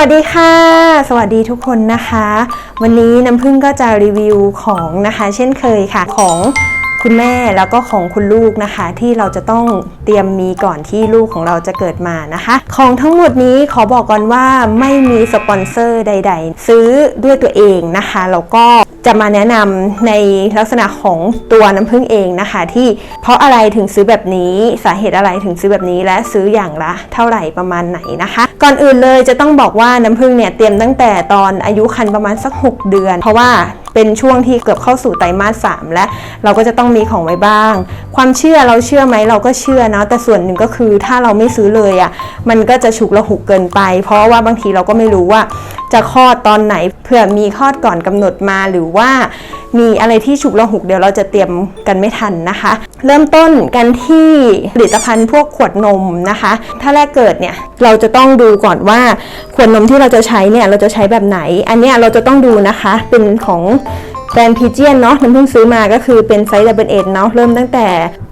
สวัสดีค่ะ สวัสดีทุกคนนะคะ วันนี้น้ำพึ่งก็จะรีวิวของนะคะ เช่นเคยค่ะของ คุณแม่แล้วก็ของคุณลูกนะคะ ที่เราจะต้องเตรียมมีก่อนที่ลูกของเราจะเกิดมานะคะ ของทั้งหมดนี้ขอบอกก่อนว่าไม่มีสปอนเซอร์ใด ๆ ซื้อด้วยตัวเองนะคะแล้วก็จะมาแนะนำในลักษณะของตัวน้ำพึ่งเองนะคะ ที่เพราะอะไรถึงซื้อแบบนี้สาเหตุอะไรถึงซื้อแบบนี้และซื้ออย่างละ เท่าไหร่ประมาณไหนนะคะ ก่อนอื่นเลยจะต้องบอกว่าน้ำพึ่งเนี่ยเตรียมตั้งแต่ตอนอายุครรภ์ประมาณสัก 6 เดือน เพราะว่า เป็นช่วงที่เกือบเข้าสู่ไตรมาสสามและเราก็จะต้องมีของไว้บ้าง ความเชื่อเราเชื่อไหมเราก็เชื่อเนาะแต่ส่วนหนึ่งก็คือถ้าเราไม่ซื้อเลยอะ่ะมันก็จะฉุกละหุกเกินไป เพราะว่าบางทีเราก็ไม่รู้ว่าจะคลอดตอนไหนเผื่อมีคลอดก่อนกำหนดมาหรือว่ามีอะไรที่ฉุกละหุกเดี๋ยวเราจะเตรียมกันไม่ทันนะคะ เริ่มต้นกันที่ผลิตภัณฑ์พวกขวดนมนะคะ ถ้าแรกเกิดเนี่ยเราจะต้องดูก่อนว่าขวดนมที่เราจะใช้เนี่ยเราจะใช้แบบไหน อันเนี้ยเราจะต้องดูนะคะเป็นของแบรนด์พีเจียนเนาะมันเพิ่งซื้อมาก็คือเป็นไซส์ดับเบิลเอ็เนาะเริ่มตั้งแต่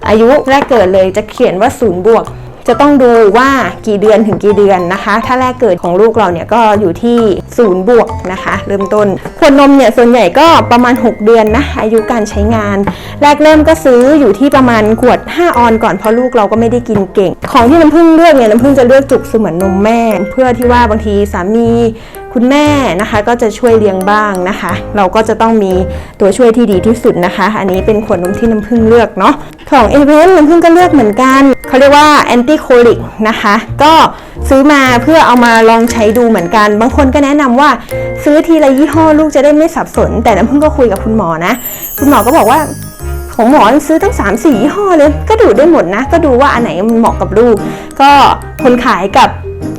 อายุแรกเกิดเลยจะเขียนว่าศูนย์บวก จะต้องดูว่ากี่เดือนถึงกี่เดือนนะคะ ถ้าแรกเกิดของลูกเราเนี่ยก็อยู่ที่ศูนย์บวกนะคะ เริ่มต้นขวดนมเนี่ยส่วนใหญ่ก็ประมาณ 6 เดือนนะอายุการใช้งาน แรกเริ่มก็ซื้ออยู่ที่ประมาณขวด 5 ออนก่อนเพราะลูกเราก็ไม่ได้กินเก่ง ของที่น้ำผึ้งเลือกเนี่ยน้ำผึ้งจะเลือกจุกเสมือนนมแม่ เพื่อที่ว่าบางทีสามีคุณแม่นะคะก็จะช่วยเลี้ยงบ้างนะคะ เราก็จะต้องมีตัวช่วยที่ดีที่สุดนะคะ อันนี้เป็นขวดนมที่น้ำผึ้งเลือกเนาะ ของเอเวนน้ำผึ้งก็เลือกเหมือนกัน เขาเรียกว่าแอนตี้โคลิกนะคะ ก็ซื้อมาเพื่อเอามาลองใช้ดูเหมือนกัน บางคนก็แนะนำว่าซื้อทีละยี่ห้อลูกจะได้ไม่สับสน แต่น้ำพึ่งก็คุยกับคุณหมอนะ คุณหมอก็บอกว่าของหมอซื้อตั้ง3 4ยี่ห้อเลย ก็ดูได้หมดนะ ก็ดูว่าอันไหนมันเหมาะกับลูก ก็คนขายกับ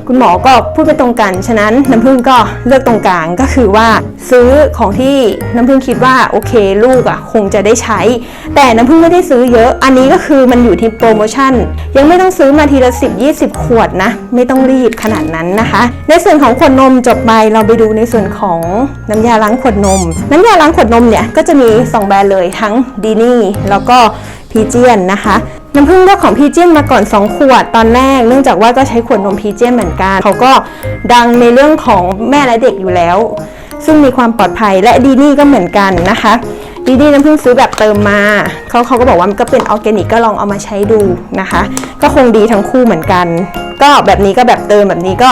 คุณหมอก็พูดไปตรงกัน ฉะนั้นน้ำผึ้งก็เลือกตรงกลางก็คือว่าซื้อของที่น้ำผึ้งคิดว่าโอเคลูกอะ่ะคงจะได้ใช้ แต่น้ำผึ้งไม่ได้ซื้อเยอะอันนี้ก็คือมันอยู่ที่โปรโมชั่น ยังไม่ต้องซื้อมาทีละ 10 20 ขวดนะ ไม่ต้องรีบขนาดนั้นนะคะ ในส่วนของขวดนมจบไปเราไปดูในส่วนของน้ำยาล้างขวดนม น้ำยาล้างขวดนมเนี่ยก็จะมี 2 แบรนด์เลยทั้งดีนี่แล้วก็พีเจียนนะคะ น้ำผึ้งเลือกของพีเจียนมาก่อน 2 ขวดตอนแรก เนื่องจากว่าก็ใช้ขวดนมพีเจียนเหมือนกัน เขาก็ดังในเรื่องของแม่และเด็กอยู่แล้ว ซึ่งมีความปลอดภัยและดีนี่ก็เหมือนกันนะคะดีนี่น้ำผึ้งซื้อแบบเติมมาเขาเขาก็บอกว่ามันก็เป็นออร์แกนิกก็ลองเอามาใช้ดูนะคะ ก็คงดีทั้งคู่เหมือนกัน ก็แบบนี้ก็แบบเติมแบบนี้ก็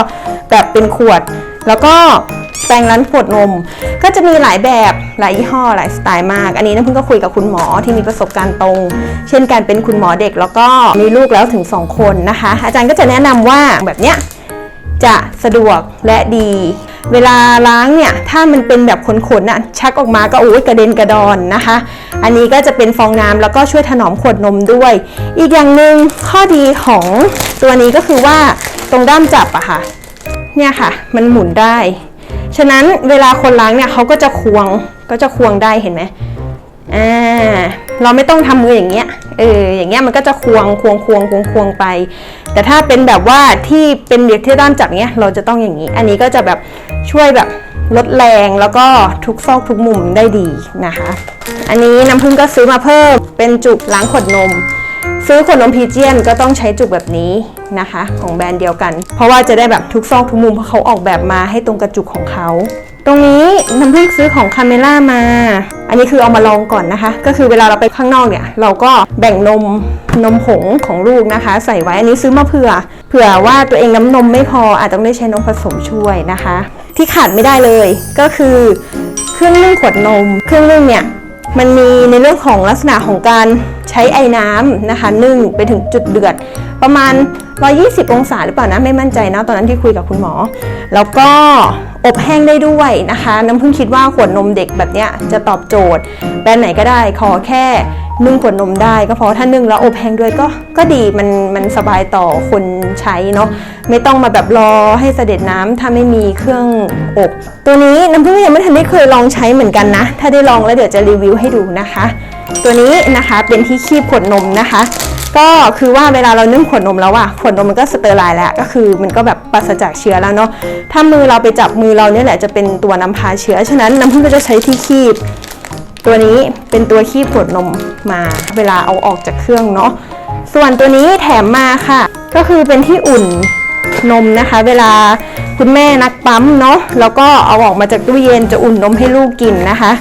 แบบเป็นขวด แล้วก็แปรงร้านขวดนม ก็จะมีหลายแบบหลายยี่ห้อหลายสไตล์มาก อันนี้น้ำพึ่งก็คุยกับคุณหมอที่มีประสบการณ์ตรง เช่นการเป็นคุณหมอเด็กแล้วก็มีลูกแล้วถึง 2 คนนะคะ อาจารย์ก็จะแนะนำว่าแบบเนี้ยจะสะดวกและดี เวลาล้างเนี่ย ถ้ามันเป็นแบบขนๆน่ะชักออกมาก็โอ้ยกระเด็นกระดอนนะคะ อันนี้ก็จะเป็นฟองน้ำแล้วก็ช่วยถนอมขวดนมด้วย อีกอย่างหนึ่งข้อดีของตัวนี้ก็คือว่าตรงด้ามจับอะค่ะ เนี่ยค่ะ มันหมุนได้ ฉะนั้นเวลาคนล้างเนี่ยเขาก็จะควงก็จะควงได้เห็นไหมอ่าเราไม่ต้องทำมืออย่างเงี้ยเอออย่างเงี้ยมันก็จะควงควงควงควงควงไป แต่ถ้าเป็นแบบว่าที่เป็นเด็กที่ด้านจับเนี้ยเราจะต้องอย่างนี้ อันนี้ก็จะแบบช่วยแบบลดแรงแล้วก็ทุกซอกทุกมุมได้ดีนะคะ อันนี้น้ำผึ้งก็ซื้อมาเพิ่มเป็นจุกล้างขวดนม ซื้อขวดนมพีเจียนก็ต้องใช้จุกแบบนี้นะคะ ของแบรนด์เดียวกัน เพราะว่าจะได้แบบทุกซอกทุกมุมเพราะเขาออกแบบมาให้ตรงกระจุกของเขา ตรงนี้น้ำผึ้งซื้อของคาเมล่ามา อันนี้คือเอามาลองก่อนนะคะ ก็คือเวลาเราไปข้างนอกเนี่ย เราก็แบ่งนมนมผงของลูกนะคะ ใส่ไว้อันนี้ซื้อมาเผื่อ เผื่อว่าตัวเองน้ำนมไม่พออาจต้องได้ใช้นมผสมช่วยนะคะ ที่ขาดไม่ได้เลยก็คือเครื่องนึ่งขวดนม เครื่องนึ่งเนี่ย มันมีในเรื่องของลักษณะของการใช้ไอ้น้ำนะคะนึ่งไปถึงจุดเดือด ประมาณ 120 องศาหรือเปล่านะไม่มั่นใจนะตอนนั้นที่คุยกับคุณหมอ แล้วก็อบแห้งได้ด้วยนะคะ น้ำพึ่งคิดว่าขวดนมเด็กแบบเนี้ยจะตอบโจทย์ แบรนด์ไหนก็ได้ขอแค่ นึ่งขวดนมได้ก็เพอถ้านึ่งแล้วอบแห้งด้วยก็ก็ดีมันมันสบายต่อคนใช้เนาะไม่ต้องมาแบบรอให้เสด็จน้ำถ้าไม่มีเครื่องอบ ตัวนี้น้ำพึ่งยังไม่ทันได้เคยลองใช้เหมือนกันนะ ถ้าได้ลองแล้วเดี๋ยวจะรีวิวให้ดูนะคะ ตัวนี้นะคะเป็นที่คีบขวดนมนะคะ ก็คือว่าเวลาเรานึ่งขวดนมแล้วอะขวดนมมันก็สเตอร์ไลน์แล้วก็คือมันก็แบบปราศจากเชื้อแล้วเนาะถ้ามือเราไปจับมือเราเนี่ยแหละจะเป็นตัวนำพาเชื้อฉะนั้นน้ำผึ้งก็จะใช้ที่คีบ ตัวนี้เป็นตัวคีบขวดนมมาเวลาเอาออกจากเครื่องเนาะส่วนตัวนี้แถมมาค่ะ ก็คือเป็นที่อุ่นนมนะคะ เวลาคุณแม่นักปั๊มเนาะแล้วก็เอาออกมาจากตู้เย็นจะอุ่นนมให้ลูกกินนะคะ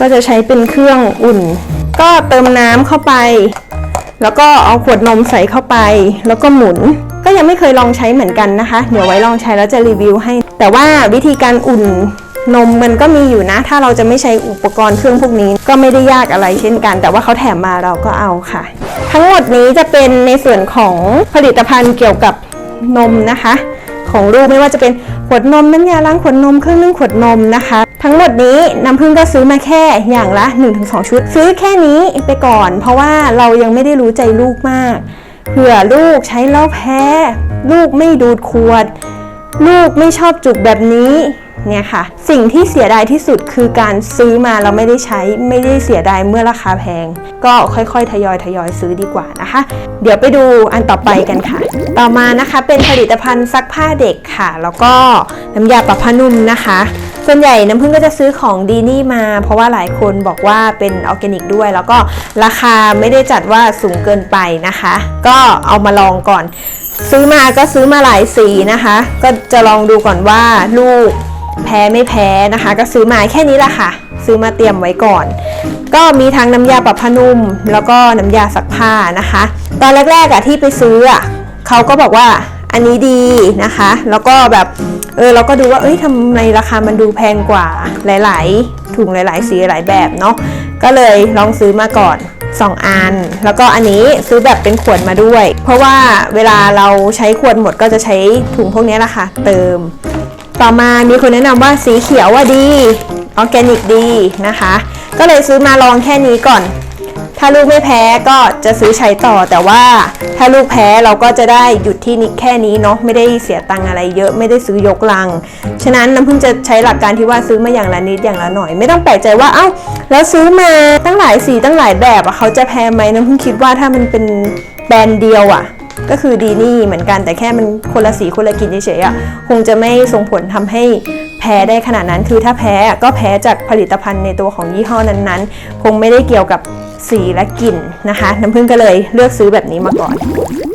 ก็จะใช้เป็นเครื่องอุ่น ก็เติมน้ำเข้าไป แล้วก็เอาขวดนมใส่เข้าไป แล้วก็หมุน ก็ยังไม่เคยลองใช้เหมือนกันนะคะ เดี๋ยวไว้ลองใช้แล้วจะรีวิวให้ แต่ว่าวิธีการอุ่น นมมันก็มีอยู่นะ ถ้าเราจะไม่ใช้อุปกรณ์เครื่องพวกนี้ ก็ไม่ได้ยากอะไรเช่นกัน แต่ว่าเขาแถมมาเราก็เอาค่ะ ทั้งหมดนี้จะเป็นในส่วนของผลิตภัณฑ์เกี่ยวกับนมนะคะ ของลูกไม่ว่าจะเป็นขวดนมน้ำยาล้างขวดนมเครื่องนึ่งขวดนมนะคะ ทั้งหมดนี้น้ำพึ่งก็ซื้อมาแค่อย่างละ 1-2 ชุด ซื้อแค่นี้ไปก่อน เพราะว่าเรายังไม่ได้รู้ใจลูกมากเผื่อลูกใช้แล้วแพ้ ลูกไม่ดูดขวด ลูกไม่ชอบจุกแบบนี้ เนี่ยค่ะ สิ่งที่เสียดายที่สุดคือการซื้อมาเราไม่ได้ใช้ไม่ได้เสียดายเมื่อราคาแพง ก็ค่อยๆ ทยอยทยอยซื้อดีกว่านะคะ เดี๋ยวไปดูอันต่อไปกันค่ะ ต่อมานะคะเป็นผลิตภัณฑ์ซักผ้าเด็กค่ะ แล้วก็น้ำยาปรับผ้านุ่มนะคะ ส่วนใหญ่น้ำพึ่งก็จะซื้อของดีนี่มา เพราะว่าหลายคนบอกว่าเป็นออร์แกนิกด้วย แล้วก็ราคาไม่ได้จัดว่าสูงเกินไปนะคะ ก็เอามาลองก่อน ซื้อมาก็ซื้อมาหลายสีนะคะ ก็จะลองดูก่อนว่าลูก แพ้ไม่แพ้นะคะ ก็ซื้อมาแค่นี้แหละค่ะ ซื้อมาเตรียมไว้ก่อน ก็มีทั้งน้ำยาปรับผ้านุ่ม แล้วก็น้ำยาซักผ้านะคะ ตอนแรกๆอะที่ไปซื้ออะเขาก็บอกว่าอันนี้ดีนะคะ แล้วก็แบบเออเราก็ดูว่าเอ้ยทำไมราคามันดูแพงกว่าหลาย ๆ ถุงหลาย ๆ สีหลายแบบเนาะก็เลยลองซื้อมาก่อน 2 อัน แล้วก็อันนี้ซื้อแบบเป็นขวดมาด้วย เพราะว่าเวลาเราใช้ขวดหมดก็จะใช้ถุงพวกนี้แหละค่ะ เติม ต่อมามีคนแนะนำว่าสีเขียวว่าดีออร์แกนิกดีนะคะ ก็เลยซื้อมาลองแค่นี้ก่อน ถ้าลูกไม่แพ้ก็จะซื้อใช้ต่อแต่ว่า ถ้าลูกแพ้เราก็จะได้หยุดที่นิดแค่นี้เนาะไม่ได้เสียตังอะไรเยอะไม่ได้ซื้อยกลัง ฉะนั้นน้ำพึ่งจะใช้หลักการที่ว่าซื้อมาอย่างละนิดอย่างละหน่อย ไม่ต้องแปลกใจว่าเอ้าแล้วซื้อมาตั้งหลายสีตั้งหลายแบบอะเขาจะแพ้ไหมน้ำพึ่งคิดว่าถ้ามันเป็นแบรนด์เดียวอะ ก็คือดีนี่เหมือนกันแต่แค่มันคนละสีคนละกลิ่นเฉยๆอะคงจะไม่ส่งผลทำให้แพ้ได้ขนาดนั้น คือถ้าแพ้ก็แพ้จากผลิตภัณฑ์ในตัวของยี่ห้อนั้นๆ คงไม่ได้เกี่ยวกับ สีและกลิ่นนะคะ น้ำผึ้งก็เลยเลือกซื้อแบบนี้มาก่อน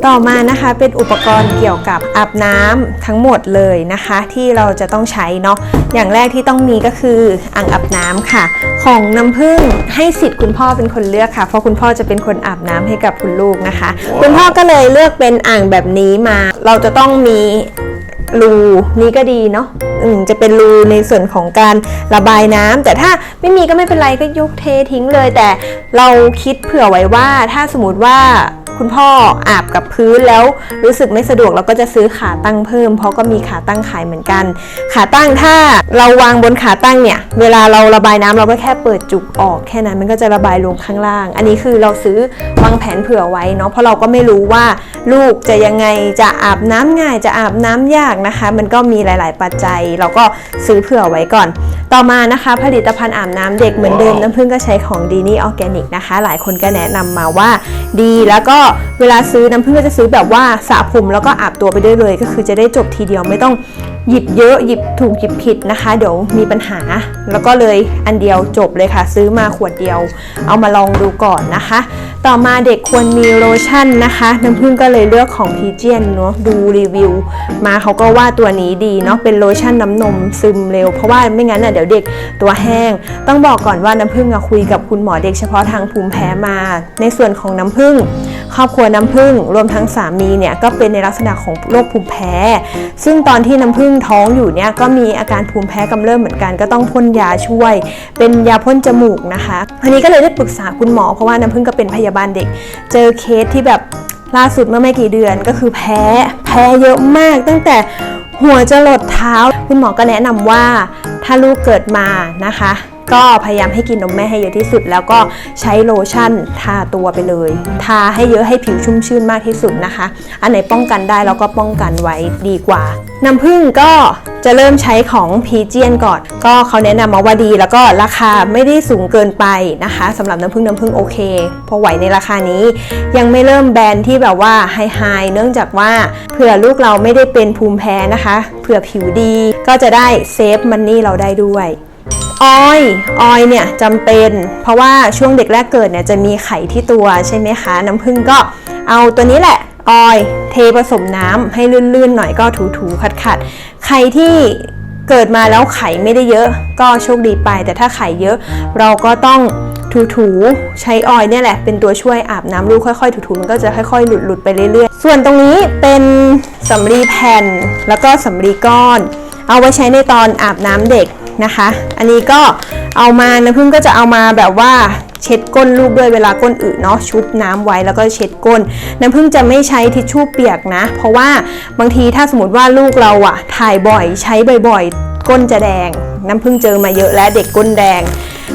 ต่อมานะคะเป็นอุปกรณ์เกี่ยวกับอาบน้ำทั้งหมดเลยนะคะ ที่เราจะต้องใช้เนาะอย่างแรกที่ต้องมีก็คืออ่างอาบน้ำค่ะ ของน้ำผึ้งให้สิทธิ์คุณพ่อเป็นคนเลือกค่ะ เพราะคุณพ่อจะเป็นคนอาบน้ำให้กับคุณลูกนะคะ คุณพ่อก็เลยเลือกเป็นอ่างแบบนี้มา เราจะต้องมี รูนี้ก็ดีเนาะอืมจะเป็นรูในส่วนของการระบายน้ำแต่ถ้าไม่มีก็ไม่เป็นไรก็ยกเททิ้งเลย แต่เราคิดเผื่อไว้ว่าถ้าสมมติว่าคุณพ่ออาบกับพื้นแล้วรู้สึกไม่สะดวกเราก็จะซื้อขาตั้งเพิ่ม เพราะก็มีขาตั้งขายเหมือนกัน ขาตั้งถ้าเราวางบนขาตั้งเนี่ย เวลาเราระบายน้ำเราก็แค่เปิดจุกออกแค่นั้นมันก็จะระบายลงข้างล่าง อันนี้คือเราซื้อวางแผนเผื่อไว้เนาะเพราะเราก็ไม่รู้ว่า ลูกจะยังไงจะอาบน้ำง่ายจะอาบน้ำยากนะคะ มันก็มีหลาย ๆ ปัจจัย เราก็ซื้อเผื่อไว้ก่อน ต่อมานะคะผลิตภัณฑ์อาบน้ำเด็กเหมือนเดิมน้ำผึ้งก็ใช้ของดีนี่ออร์แกนิกนะคะ หลายคนก็แนะนำมาว่า ดีแล้วก็เวลาซื้อน้ำผึ้งก็จะซื้อแบบว่าสระผมแล้วก็อาบตัวไปด้วยเลย ก็คือจะได้จบทีเดียวไม่ต้องหยิบเยอะหยิบถูกหยิบผิดนะคะ เดี๋ยวมีปัญหา แล้วก็เลยอันเดียวจบเลยค่ะ ซื้อมาขวดเดียว เอามาลองดูก่อนนะคะ ต่อมาเด็กควรมีโลชั่นนะคะน้ำผึ้งก็เลยเลือกของพีเจียนเนาะดูรีวิว มาเขาก็ว่าตัวนี้ดีเนาะเป็นโลชั่นน้ำนมซึมเร็ว เพราะว่าไม่งั้นน่ะเดี๋ยวเด็กตัวแห้ง ต้องบอกก่อนว่าน้ำผึ้งอะคุยกับคุณหมอเด็กเฉพาะทางภูมิแพ้มา ในส่วนของน้ำผึ้งครอบครัวน้ำผึ้งรวมทั้งสามีเนี่ยก็เป็นในลักษณะของโรคภูมิแพ้ ซึ่งตอนที่น้ำผึ้งท้องอยู่เนี่ยก็มีอาการภูมิแพ้กำเริบเหมือนกัน ก็ต้องพ่นยาช่วย เป็นยาพ่นจมูกนะคะ อันนี้ก็เลยได้ปรึกษาคุณหมอเพราะว่าน้ำพึ่งก็เป็นพยาบาลเด็ก เจอเคสที่แบบล่าสุดเมื่อไม่กี่เดือนก็คือแพ้แพ้เยอะมาก ตั้งแต่หัวจะหลดเท้า คุณหมอก็แนะนำว่าถ้าลูกเกิดมานะคะ ก็พยายามให้กินนมแม่ให้เยอะที่สุด แล้วก็ใช้โลชั่นทาตัวไปเลย ทาให้เยอะให้ผิวชุ่มชื่นมากที่สุดนะคะ อันไหนป้องกันได้เราก็ป้องกันไว้ดีกว่า น้ำผึ้งก็จะเริ่มใช้ของพีเจียนก่อน ก็เขาแนะนำมาว่าดี แล้วก็ราคาไม่ได้สูงเกินไปนะคะสำหรับน้ำผึ้งน้ำผึ้งโอเค พอไหวในราคานี้ ยังไม่เริ่มแบรนด์ที่แบบว่าไฮไฮเนื่องจากว่าเผื่อลูกเราไม่ได้เป็นภูมิแพ้นะคะ เผื่อผิวดีก็จะได้เซฟมันนี่เราได้ด้วย ออยออยเนี่ยจำเป็น เพราะว่าช่วงเด็กแรกเกิดเนี่ยจะมีไข่ที่ตัวใช่ไหมคะ น้ำผึ้งก็เอาตัวนี้แหละออยเทผสมน้ำให้ลื่นๆหน่อยก็ถูๆขัดๆใครที่เกิดมาแล้วไข่ไม่ได้เยอะ ก็โชคดีไป แต่ถ้าไข่เยอะ เราก็ต้องถูๆใช้ออยเนี่ยแหละ เป็นตัวช่วยอาบน้ำลูกค่อยๆ ถูๆมันก็จะค่อยๆ หลุดๆไปเรื่อยๆ ส่วนตรงนี้เป็นสำลีแผ่นแล้วก็สำลีก้อน เอาไว้ใช้ในตอนอาบน้ำเด็ก นะคะ อันนี้ก็เอามาน้ำพึ่งก็จะเอามาแบบว่าเช็ดก้นลูกด้วยเวลาก้นอึเนาะชุบน้ำไว้แล้วก็เช็ดก้น น้ำพึ่งจะไม่ใช้ทิชชู่เปียกนะ เพราะว่าบางทีถ้าสมมติว่าลูกเราอะถ่ายบ่อยใช้บ่อยๆ ก้นจะแดง น้ำพึ่งเจอมาเยอะแล้วเด็กก้นแดง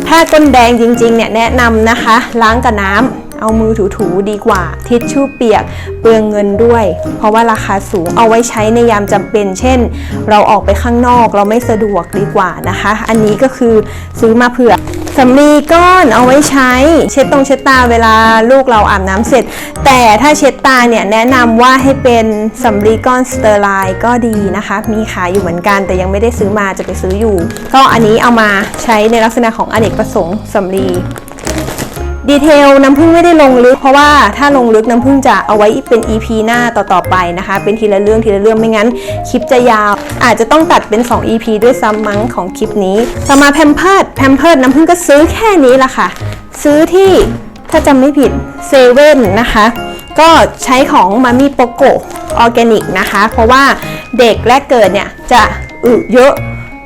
ถ้าก้นแดงจริงๆเนี่ยแนะนำนะคะ ล้างกับน้ำ เอามือถูๆดีกว่า ทิชชู่เปียกเปลืองเงินด้วย เพราะว่าราคาสูงเอาไว้ใช้ในยามจำเป็น เช่น เราออกไปข้างนอกเราไม่สะดวกดีกว่านะคะ อันนี้ก็คือซื้อมาเผื่อสำลีก้อนเอาไว้ใช้ เช็ดตรงเช็ดตาเวลาลูกเราอาบน้ำเสร็จ แต่ถ้าเช็ดตาเนี่ยแนะนำว่าให้เป็นสำลีก้อนสเตอร์ไลน์ก็ดีนะคะ มีขายอยู่เหมือนกันแต่ยังไม่ได้ซื้อมาจะไปซื้ออยู่ ก็อันนี้เอามาใช้ในลักษณะของอเนกประสงค์สำลี ดีเทลน้ำพึ่งไม่ได้ลงลึก เพราะว่าถ้าลงลึกน้ำพึ่งจะเอาไว้เป็น EP หน้าต่อๆไปนะคะ เป็นทีละเรื่องทีละเรื่องไม่งั้นคลิปจะยาว อาจจะต้องตัดเป็น 2 EP ด้วยซ้ำมั้งของคลิปนี้ต่อมาแพมเพิร์ดแพมเพิร์ดน้ำพึ่งก็ซื้อแค่นี้ละค่ะ ซื้อที่ถ้าจำไม่ผิดเซเว่นนะคะ ก็ใช้ของมามีโปโกออร์แกนิกนะคะ เพราะว่าเด็กแรกเกิดเนี่ยจะอึเยอะ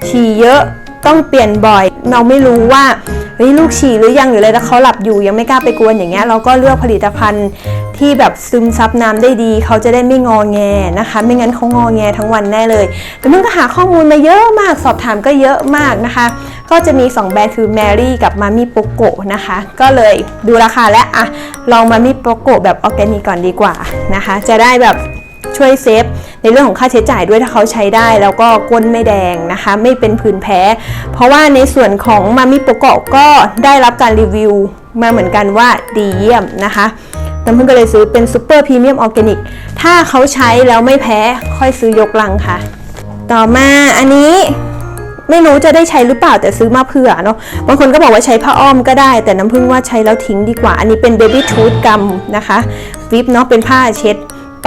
ฉี่เยอะต้องเปลี่ยนบ่อย เราไม่รู้ว่า เฮ้ยลูกฉี่หรือยังหรืออะไรแล้วเขาหลับอยู่ยังไม่กล้าไปกวนอย่างเงี้ยเราก็เลือกผลิตภัณฑ์ที่แบบซึมซับน้ำได้ดี เขาจะได้ไม่งอแงนะคะ ไม่งั้นเขางอแงทั้งวันแน่เลยแต่มึงก็หาข้อมูลมาเยอะมากสอบถามก็เยอะมากนะคะ ก็จะมี 2 แบรนด์คือ Mary กับ Mami Poco นะคะ ก็เลยดูราคาและอะลอง Mami Poco แบบออร์แกนิกก่อนดีกว่านะคะ จะได้แบบช่วยเซฟ ในเรื่องของค่าใช้จ่ายด้วยถ้าเขาใช้ได้ แล้วก็ก้นไม่แดงนะคะ ไม่เป็นผื่นแพ้ เพราะว่าในส่วนของมามิโปโกะก็ได้รับการรีวิวมาเหมือนกันว่าดีเยี่ยมนะคะน้ำพึ่งก็เลยซื้อเป็นซูเปอร์พรีเมียมออร์แกนิก ถ้าเขาใช้แล้วไม่แพ้ค่อยซื้อยกลังค่ะ ต่อมาอันนี้ไม่รู้จะได้ใช้หรือเปล่าแต่ซื้อมาเผื่อเนาะบางคนก็บอกว่าใช้ผ้าอ้อมก็ได้ แต่น้ำพึ่งว่าใช้แล้วทิ้งดีกว่า อันนี้เป็นเบบี้ทูธกัมนะคะวิปเนาะเป็นผ้าเช็ด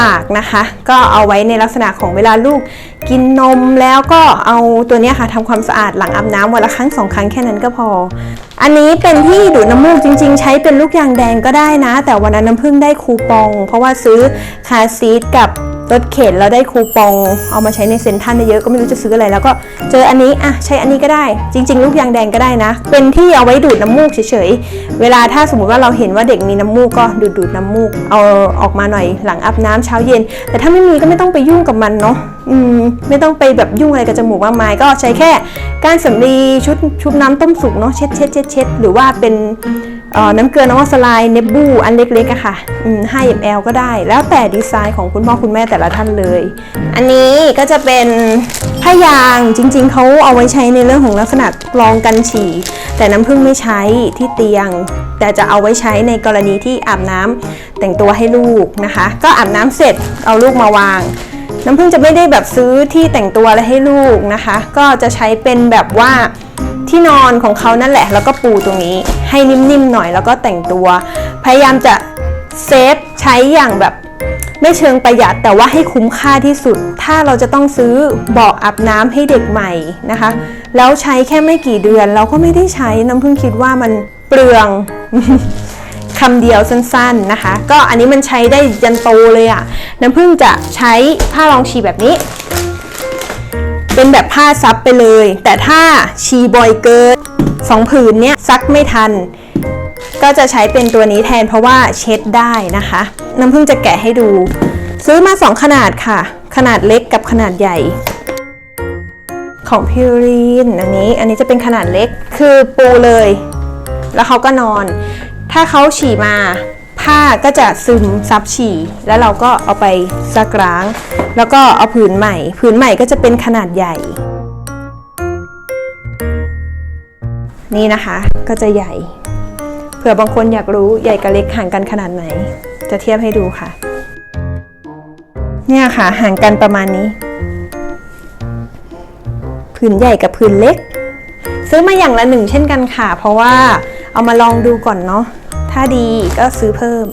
ปากนะคะ ก็เอาไว้ในลักษณะของเวลาลูกกินนมแล้วก็เอาตัวนี้ค่ะทำความสะอาดหลังอาบน้ำวันละครั้งสองครั้งแค่นั้นก็พอ อันนี้เป็นที่ดูดน้ำมูกจริง ๆ ใช้เป็นลูกยางแดงก็ได้นะ แต่วันนั้นน้ำผึ้งได้คูปอง เพราะว่าซื้อคาซีดกับ รถเข็นแล้วได้คูปองเอามาใช้ในเซ็นทรัลได้เยอะก็ไม่รู้จะซื้ออะไร แล้วก็เจออันนี้อะใช้อันนี้ก็ได้ จริง ๆ ลูกยางแดงก็ได้นะ เป็นที่เอาไว้ดูดน้ำมูกเฉยๆเวลาถ้าสมมติว่าเราเห็นว่าเด็กมีน้ำมูกก็ดูดดูดน้ำมูกเอาออกมาหน่อยหลังอาบน้ำเช้าเย็น แต่ถ้าไม่มีก็ไม่ต้องไปยุ่งกับมันเนาะอืมไม่ต้องไปแบบยุ่งอะไรกับจมูกมากมายก็ใช้แค่กานสำลีชุดชุบน้ำต้มสุกเนาะเช็ดเช็ดเช็ดเช็ดหรือว่าเป็น น้ำเกลือน้ำมันสลายเนบบูอันเล็กๆอะค่ะ5 ml ก็ได้ แล้วแต่ดีไซน์ของคุณพ่อคุณแม่แต่ละท่านเลย อันนี้ก็จะเป็นผ้ายางจริง ๆเขาเอาไว้ใช้ในเรื่องของลักษณะกรองกันฉี่ แต่น้ำผึ้งไม่ใช้ที่เตียง แต่จะเอาไว้ใช้ในกรณีที่อาบน้ำแต่งตัวให้ลูกนะคะ ก็อาบน้ำเสร็จเอาลูกมาวางน้ำผึ้งจะไม่ได้แบบซื้อที่แต่งตัวอะไรให้ลูกนะคะ ก็จะใช้เป็นแบบว่า ที่นอนของเขานั่นแหละ แล้วก็ปูตรงนี้ให้นิ่มๆหน่อยแล้วก็แต่งตัว พยายามจะเซฟใช้อย่างแบบไม่เชิงประหยัดแต่ว่าให้คุ้มค่าที่สุด ถ้าเราจะต้องซื้อเบาะอาบน้ำให้เด็กใหม่นะคะ แล้วใช้แค่ไม่กี่เดือน เราก็ไม่ได้ใช้น้ำพึ่งคิดว่ามันเปลืองคำเดียวสั้นๆนะคะ ก็อันนี้มันใช้ได้ยันโตเลยอะ่ะ น้ำพึ่งจะใช้ผ้ารองฉีแบบนี้ เป็นแบบผ้าซับไปเลย แต่ถ้าชีบอยเกินสองผืนเนี้ยซักไม่ทัน ก็จะใช้เป็นตัวนี้แทนเพราะว่าเช็ดได้นะคะ น้ำผึ้งจะแกะให้ดู ซื้อมา 2 ขนาดค่ะ ขนาดเล็กกับขนาดใหญ่ ของพิวรีนอันนี้อันนี้จะเป็นขนาดเล็กคือปูเลย แล้วเขาก็นอน ถ้าเขาฉี่มา ผ้าก็จะซึมซับฉี่ แล้วเราก็เอาไปซักล้าง แล้วก็เอาผืนใหม่ ผืนใหม่ก็จะเป็นขนาดใหญ่ นี่นะคะก็จะใหญ่ เผื่อบางคนอยากรู้ใหญ่กับเล็กห่างกันขนาดไหน จะเทียบให้ดูค่ะ เนี่ยค่ะห่างกันประมาณนี้ ผืนใหญ่กับผืนเล็ก ซื้อมาอย่างละหนึ่งเช่นกันค่ะ เพราะว่าเอามาลองดูก่อนเนาะ ถ้าดีก็ซื้อเพิ่ม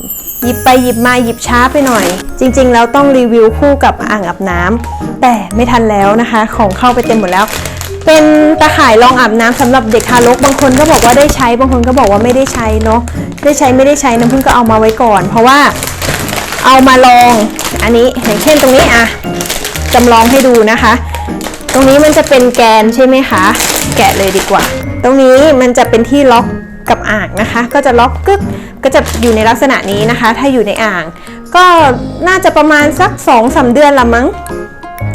หยิบไปหยิบมาหยิบช้าไปหน่อย จริงๆ แล้วต้องรีวิวคู่กับอ่างอาบน้ำแต่ไม่ทันแล้วนะคะ ของเข้าไปเต็มหมดแล้ว เป็นตาข่ายรองอาบน้ำสำหรับเด็กทารกบางคนก็บอกว่าได้ใช้บางคนก็บอกว่าไม่ได้ใช้เนาะได้ใช้ไม่ได้ใช้น้ำพึ่งก็เอามาไว้ก่อน เพราะว่าเอามาลองอันนี้อย่างเช่นตรงนี้อะจำลองให้ดูนะคะ ตรงนี้มันจะเป็นแกนใช่ไหมคะ แกะเลยดีกว่า ตรงนี้มันจะเป็นที่ล็อก กับอ่างนะคะ ก็จะล็อกกึกก็จะอยู่ในลักษณะนี้นะคะ ถ้าอยู่ในอ่าง ก็น่าจะประมาณสัก2อสเดือนละมั้ง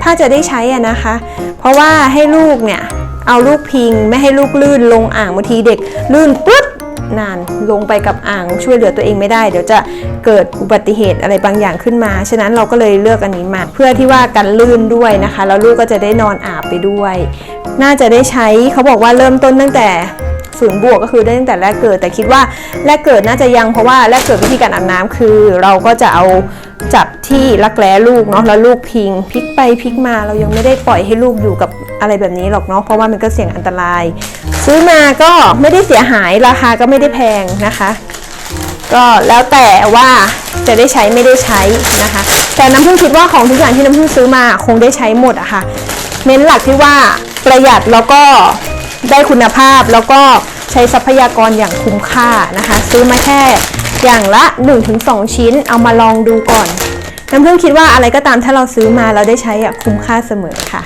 ถ้าจะได้ใช้อะนะคะ เพราะว่าให้ลูกเนี่ยเอาลูกพิงไม่ให้ลูกลื่นลงอ่างบางทีเด็ก ลื่นปุ๊บนานลงไปกับอ่างช่วยเหลือตัวเองไม่ได้ เดี๋ยวจะเกิดอุบัติเหตุอะไรบางอย่างขึ้นมา ฉะนั้นเราก็เลยเลือกอันนี้มา เพื่อที่ว่ากันลื่นด้วยนะคะ แล้วลูกก็จะได้นอนอาบไปด้วย น่าจะได้ใช้เขาบอกว่าเริ่มต้นตั้งแต่ ศูนย์บวกก็คือได้ตั้งแต่แรกเกิด แต่คิดว่าแรกเกิดน่าจะยังเพราะว่าแรกเกิดวิธีการอาบน้ำคือ เราก็จะเอาจับที่รักแร้ลูกเนาะแล้วลูกพิงพลิกไปพลิกมาเรายังไม่ได้ปล่อยให้ลูกอยู่กับอะไรแบบนี้หรอกเนาะเพราะว่ามันก็เสี่ยงอันตราย ซื้อมาก็ไม่ได้เสียหายราคาก็ไม่ได้แพงนะคะ ก็แล้วแต่ว่าจะได้ใช้ไม่ได้ใช้นะคะ แต่น้ำพึ่งคิดว่าของทุกอย่างที่น้ำพึ่งซื้อมาคงได้ใช้หมดอะค่ะเน้นหลักที่ว่าประหยัดแล้วก็ ได้คุณภาพแล้วก็ใช้ทรัพยากรอย่างคุ้มค่านะคะ ซื้อมาแค่อย่างละ 1-2 ชิ้นเอามาลองดูก่อนน้ำพึ่งคิดว่าอะไรก็ตามถ้าเราซื้อมาเราได้ใช้อะคุ้มค่าเสมอค่ะ